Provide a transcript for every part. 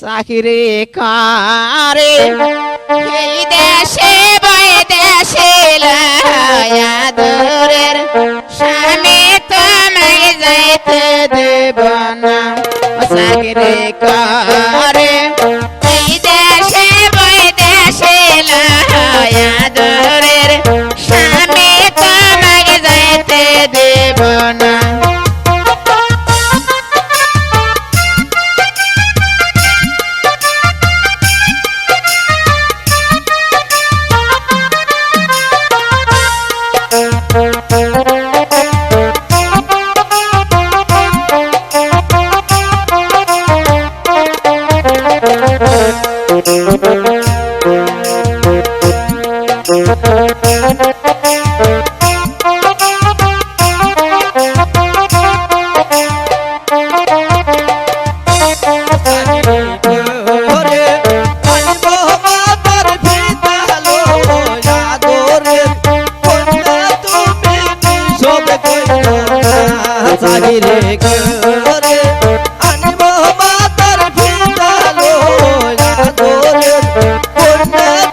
সাহিরে কারে। এই দেশে বাই দেশে দূরের স্বামী তোমায় যাইতে দেব না। সাহিরে কর।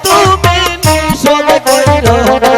তুমি সব কইরো। না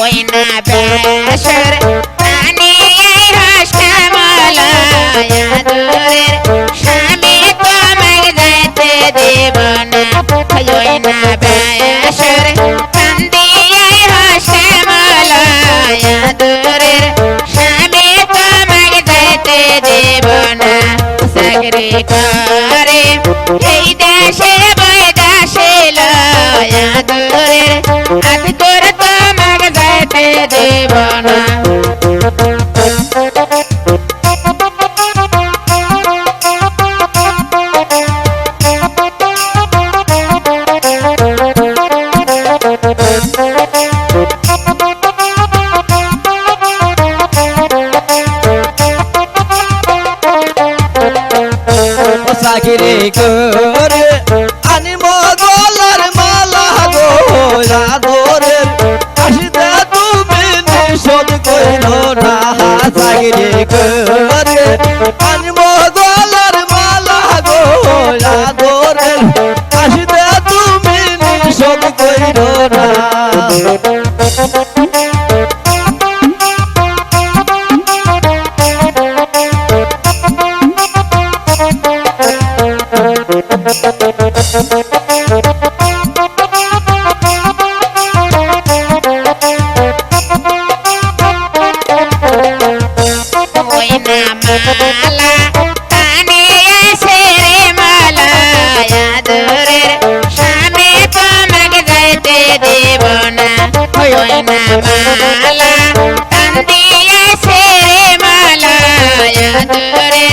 না বেসর প্রাণী রসমলা দূরের স্বামী তোমার যাইতে দেব না হই না বেসর কান্দি রসমলা দূরের স্বামী তোমার যাইতে দেব না সাগরে सागिरे गोरे 사랑이 그 মালা কান দিয়েছে রে মালা আদরে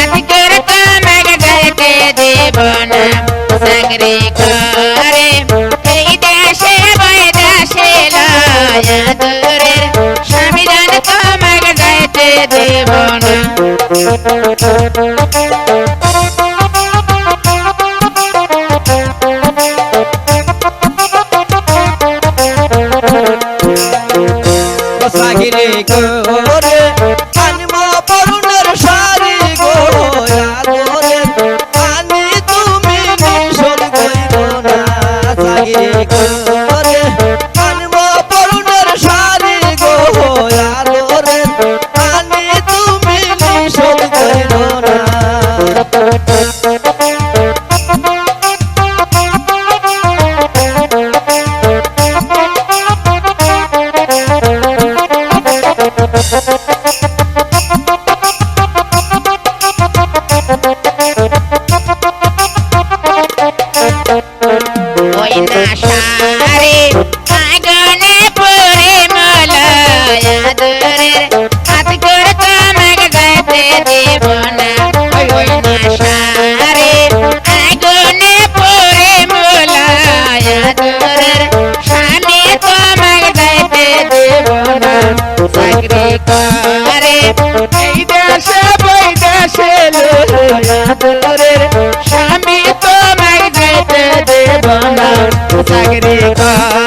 আজকের তোমার গাইতে দেব না সাগরে করে এই দেশে বয় দেশে আদরে স্বামী জান তোমার গাইতে দেব না। Thank you. सागरी का